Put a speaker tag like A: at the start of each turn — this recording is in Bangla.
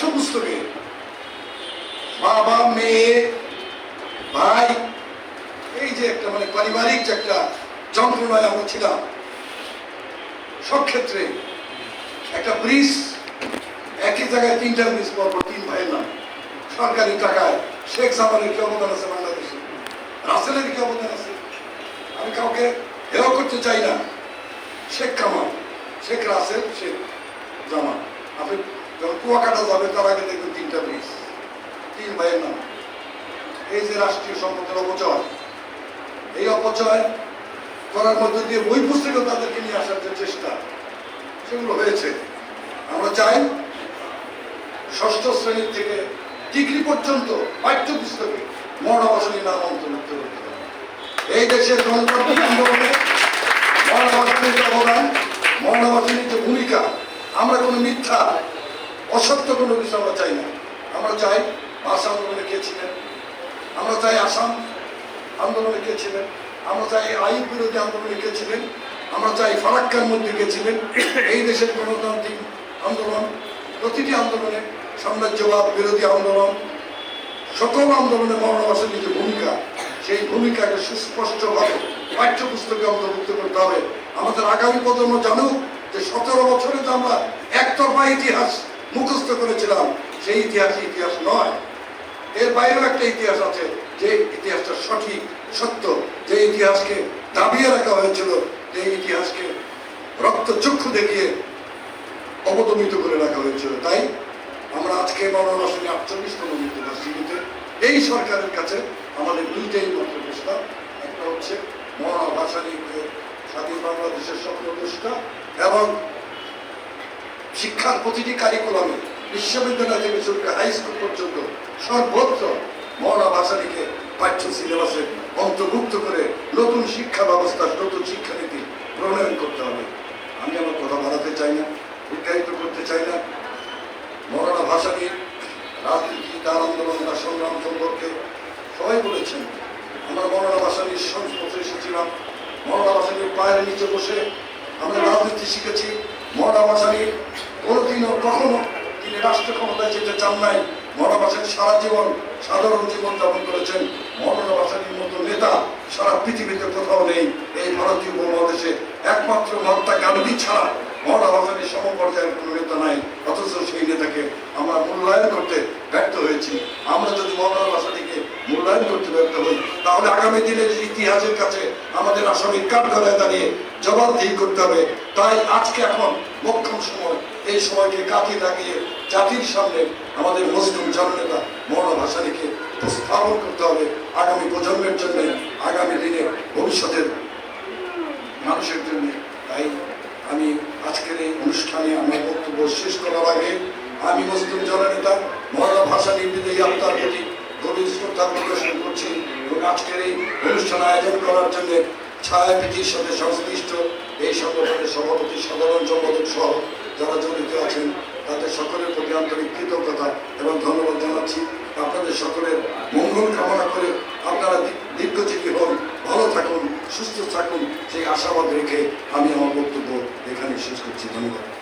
A: পাঠ্যপুস্তকে বাবা, মেয়ে, ভাই, এই যে একটা মানে পারিবারিক যে একটা যন্ত্রণায় আমরা ছিলাম, সব ক্ষেত্রে একটা ব্রিজ, একই জায়গায় তিনটা ব্রিজ পরপর তিন ভাইয়ের নাম। সরকারি টাকায় শেখ জামানের কি অবদান আছে বাংলাদেশে? রাসেলের কি অবদান আছে? আমি কাউকে হেয় করতে চাই না। শেখ কামাল, শেখ রাসেল, শেখ জামাল। আপনি যখন কুয়াকাটা যাবে, তার আগে দেখবেন তিনটা ব্রিজ তিন ভাইয়ের নাম। এই যে রাষ্ট্রীয় সম্পদের অপচয়, এই অপচয় করার মধ্যে দিয়ে বই পুস্তকে তাদেরকে নিয়ে আসার যে চেষ্টা, সেগুলো হয়েছে। আমরা চাই ষষ্ঠ শ্রেণির থেকে ডিগ্রি পর্যন্ত পাঠ্যপুস্তকে মহানবাসনী নাম অন্তর্ভুক্ত করতে হবে। এই দেশের গণতান্ত্রিক আন্দোলনে মহানবাসনীর যে অবদান মহানবাসনীর যে ভূমিকা, আমরা কোনো মিথ্যা অসত্য কোনো কিছু আমরা চাই না। আমরা চাই ভাষা আন্দোলনে কে ছিলেন? আমরা চাই আসাম আন্দোলনে কে ছিলেন? আমরা চাই আইন বিরোধী আন্দোলনে কে ছিলেন? আমরা চাই ফারাক্কার মধ্যে কে ছিলেন? এই দেশের গণতান্ত্রিক আন্দোলন, প্রতিটি আন্দোলনে সাম্রাজ্যবাদ, বিরোধী আন্দোলন, সকল আন্দোলনে মরণবাসনের যে ভূমিকা, সেই ভূমিকাকে সুস্পষ্টভাবে পাঠ্যপুস্তকে অন্তর্ভুক্ত করতে হবে। আমাদের আগামী প্রজন্ম জানুক যে সতেরো বছরে তো আমরা একতরফা ইতিহাস মুখস্থ করেছিলাম, সেই ইতিহাস ইতিহাস নয়। এর বাইরেও একটা ইতিহাস আছে, যে ইতিহাসটা সঠিক, সত্য, যে ইতিহাসকে দাবিয়ে রাখা হয়েছিল, যে ইতিহাসকে রক্তচক্ষু দেখিয়ে অবদমিত করে রাখা হয়েছিল। তাই আমরা আজকে মনোবাসনে আটচল্লিশতম মৃত্যুবার্ষিকীতে এই সরকারের কাছে আমাদের দুইটাই মাত্র প্রস্তাব একটা হচ্ছে মহাভাষানীকে স্বাধীন বাংলাদেশের স্বপ্ন এবং শিক্ষার প্রতিটি কারিকুলামে বিশ্ববিদ্যালয় থেকে শুরু করে হাই স্কুল পর্যন্ত সর্বত্র মৌলা ভাষাটিকে পাঠ্য সিলেবাসে অন্তর্ভুক্ত করে নতুন শিক্ষা ব্যবস্থা, নতুন শিক্ষানীতি প্রণয়ন করতে হবে। আমি আমার কথা বাড়াতে চাই না উৎসাহিত করতে চাই না। মৌলানা ভাষাটির রাজনীতি, তার আন্দোলন, তার সংগ্রাম সম্পর্কে সবাই বলেছেন, আমরা মৌলানা নিয়ে সংস্পর্শে এসেছিলাম মৌলানা ভাষাটির পায়ের নিচে বসে আমরা রাজনীতি শিখেছি। মৌলানা ভাষাটির কোনোদিনও, কখনো তিনি রাষ্ট্র ক্ষমতায় যেতে চান নাই। ভাষাটি সারা জীবন সাধারণ জীবন যাপন করেছেন। ভাষাটির মতো নেতা সারা পৃথিবীতে কোথাও নেই। এই ভারতীয় উপমহাদেশে একমাত্র মহাত্মা গান্ধী ছাড়া ভাষাটির সমপর্যায়ের কোনো নেতা নাই। অথচ সেই নেতাকে আমরা মূল্যায়ন করতে ব্যর্থ হয়েছি। আমরা যদি ভাষাটিকে মূল্যায়ন করতে ব্যর্থ হই, তাহলে আগামী দিনের ইতিহাসের কাছে আমাদের আসামির কাঠ গলায় দাঁড়িয়ে জবাবদিহি করতে হবে। তাই আজকে এখন মোক্ষম সময়। এই সময়কে কাজে লাগিয়ে জাতির সামনে আমাদের মুসলিম জননেতা মৌলানা ভাষাটিকে উপস্থাপন করতে হবে আগামী প্রজন্মের জন্য, আগামী দিনে, ভবিষ্যতের মানুষের জন্য। তাই আমি আজকের এই অনুষ্ঠানে আমার বক্তব্য শেষ করার আগে আমি মুসলিম জননেতা মৌলানা প্রতি গভীর শ্রদ্ধা প্রদর্শন করছি এবং আজকের এই অনুষ্ঠান আয়োজন করার জন্য ছায়াপীঠির সাথে সংশ্লিষ্ট এই সংগঠনের সভাপতি সাধারণ সম্পাদক সহ যারা জড়িত আছেন, তাদের সকলের প্রতি আন্তরিক কৃতজ্ঞতা এবং ধন্যবাদ জানাচ্ছি। আপনাদের সকলের মঙ্গল কামনা করে আপনারা দীর্ঘজীবী হন, ভালো থাকুন, সুস্থ থাকুন, সেই আশাবাদ রেখে আমি আমার বক্তব্য এখানে শেষ করছি। ধন্যবাদ।